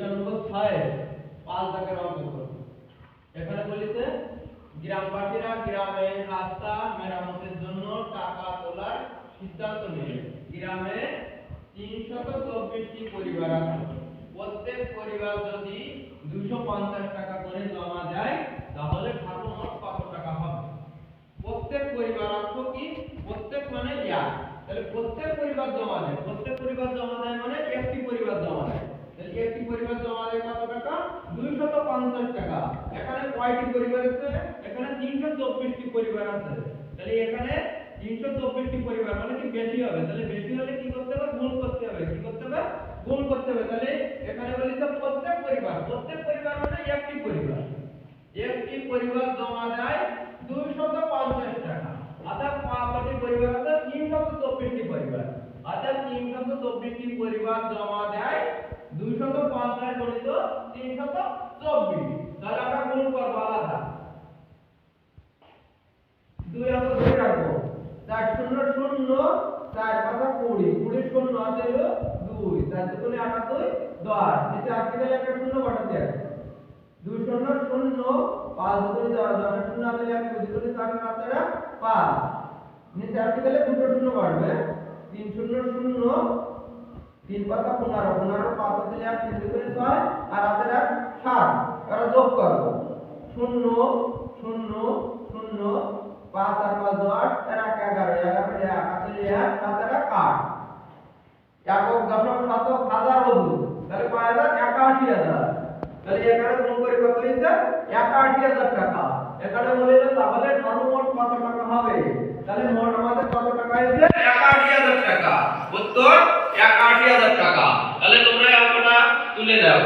পৃষ্ঠা নম্বর ছয়ে পাঁচ দাগের অঙ্ক এখানে বলেছে, গ্রামবাসীরা গ্রামের রাস্তা মেরামতের জন্য টাকা তোলার সিদ্ধান্ত নিলেন গ্রামে তিনশত চব্বিশটি পরিবার আছে। প্রত্যেক পরিবার যদি দুশো পঞ্চাশ টাকা করে জমা দেয় তাহলে সর্বমোট কত টাকা হবে। প্রত্যেক পরিবার অর্থ কি? প্রত্যেক মানে এক তাহলে প্রত্যেক পরিবার জমা দেয় প্রত্যেক পরিবার জমা দেয় মানে একটি পরিবার জমা দেয় তাহলে একটি পরিবার জমা দেয় কত টাকা দুইশত পঞ্চাশ টাকা। এখানে কয়টি পরিবার আছে? এখানে তিনশো চব্বিশটি পরিবার আছে। তাহলে এখানে তিনশো চব্বিশটি পরিবার মানে কি বেশি হবে? তাহলে বেশি হলে কি করতে হবে? গুণ করতে হবে। কি করতে হবে? গুণ করতে হবে। তাহলে এখানে বলি তো প্রত্যেক পরিবার। প্রত্যেক পরিবার মানে একটি পরিবার। একটি পরিবার জমা দেয় দুইশত পঞ্চাশ টাকা অর্থাৎ কয়টি পরিবার আছে তিনশত চব্বিশটি পরিবার অর্থাৎ তিনশত চব্বিশটি পরিবার জমা দেয় দুইশত পঞ্চাশ গণিত তিনশত চব্বিশ। তাহলে আমরা গুণ করব আলাদা। দুই আমরা ধরে রাখব চার শূন্য শূন্য চার পাঁচা কুড়ি। কুড়ি, শূন্য আছে হলো দুই। চার দুগুণে আটাত্তর দশ। নিচে আটকে গেলে একটা শূন্য বসাতে আছে দুই শূন্য শূন্য, পাঁচ দুগুণে দশ দশের শূন্য আছে এক দুই দুগুণে চার মাত্রা পাঁচ। নিচে আটকে গেলে দুটো শূন্য বাড়বে তিন শূন্য শূন্য, তিন পাতা পনেরো। পনেরো, পাঁচ আছে এক, তিন দুগুণে ছয়। আর হাতের এক সাত এবার যোগ করব শূন্য শূন্য শূন্য পাঁচ আর পাঁচ দশ আর এক এগারো এগারো এক হাতের এক হাতের এক আট একক দশক শতক হাজার অবধি তাহলে কয় হাজার একাশি হাজার তাহলে এখানে গুণ করে কত হয়েছে একাশি হাজার টাকা। এখানে বলে তাহলে সর্বমোট কত টাকা হবে তাহলে মোট আমাদের কত টাকা হয়েছে একাশি হাজার টাকা উত্তর একাশি হাজার টাকা তাহলে তোমরা অঙ্কটা তুলে দাও।